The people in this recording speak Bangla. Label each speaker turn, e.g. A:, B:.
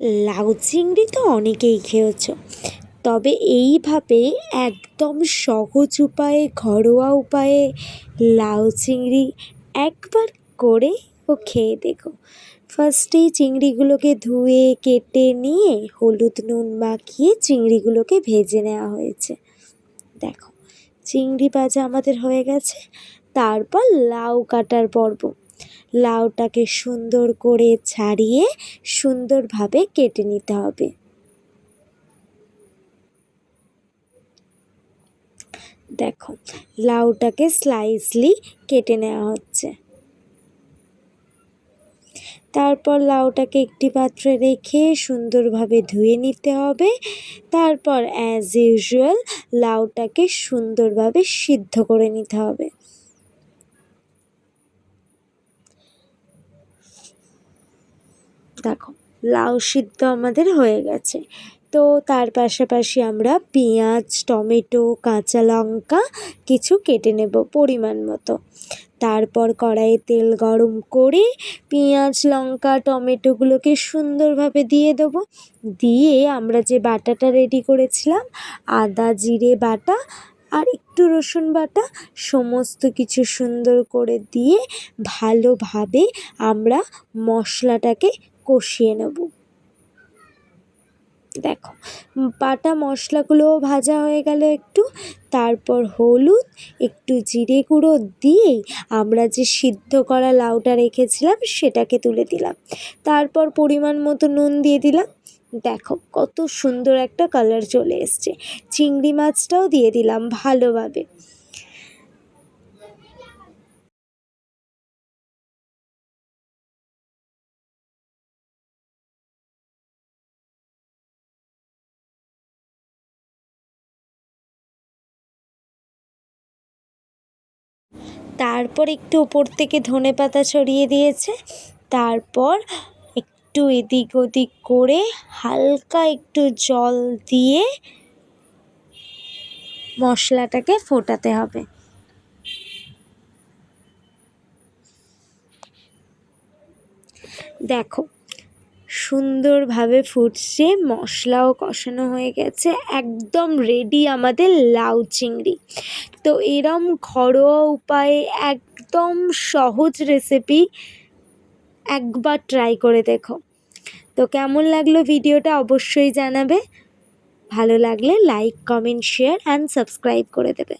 A: লাউ চিংড়ি তো অনেকেই খেয়েছ। তবে এইভাবে একদম সহজ উপায়ে, ঘরোয়া উপায়ে লাউ চিংড়ি একবার করে ও খেয়ে দেখো। ফার্স্টেই চিংড়িগুলোকে ধুয়ে, কেটে নিয়ে হলুদ নুন মাখিয়ে চিংড়িগুলোকে ভেজে নেওয়া হয়েছে। দেখো, চিংড়ি ভাজা আমাদের হয়ে গেছে। তারপর লাউ কাটার পর্ব। লাউটাকে সুন্দর করে ছাড়িয়ে সুন্দরভাবে কেটে নিতে হবে। দেখো, লাউটাকে স্লাইসলি কেটে নেওয়া হচ্ছে। তারপর লাউটাকে একটি পাত্রে রেখে সুন্দরভাবে ধুয়ে নিতে হবে। তারপর অ্যাজ ইউজুয়াল লাউটাকে সুন্দরভাবে সিদ্ধ করে নিতে হবে। দেখো, লাউ সিদ্ধ আমাদের হয়ে গেছে। তো তার পাশাপাশি আমরা পেঁয়াজ, টমেটো, কাঁচা লঙ্কা কিছু কেটে নেব পরিমাণ মতো। তারপর কড়াইয়ে তেল গরম করে পেঁয়াজ, লঙ্কা, টমেটোগুলোকে সুন্দরভাবে দিয়ে দেবো। দিয়ে আমরা যে বাটাটা রেডি করেছিলাম, আদা, জিরে বাটা আর একটু রসুন বাটা, সমস্ত কিছু সুন্দর করে দিয়ে ভালোভাবে আমরা মশলাটাকে কষিয়ে নেব। দেখো, বাটা মশলাগুলোও ভাজা হয়ে গেল একটু। তারপর হলুদ, একটু জিরে গুঁড়ো দিয়েই আমরা যে সিদ্ধ করা লাউটা রেখেছিলাম সেটাকে তুলে দিলাম। তারপর পরিমাণ মতো নুন দিয়ে দিলাম। দেখো, কত সুন্দর একটা কালার চলে এসছে। চিংড়ি মাছটাও দিয়ে দিলাম ভালোভাবে। তারপর একটু উপর থেকে ধনে পাতা ছড়িয়ে দিয়েছে। তারপর একটু এদিক ওদিক করে হালকা একটু জল দিয়ে মশলাটাকে ফোটাতে হবে। দেখো সুন্দরভাবে ফুটছে, মশলাও কষানো হয়ে গেছে, একদম রেডি আমাদের লাউ চিংড়ি। তো এরম ঘরোয়া উপায়ে একদম সহজ রেসিপি একবার ট্রাই করে দেখো। তো কেমন লাগল ভিডিওটা অবশ্যই জানাবে। ভালো লাগলে like comment share and subscribe করে দেবে।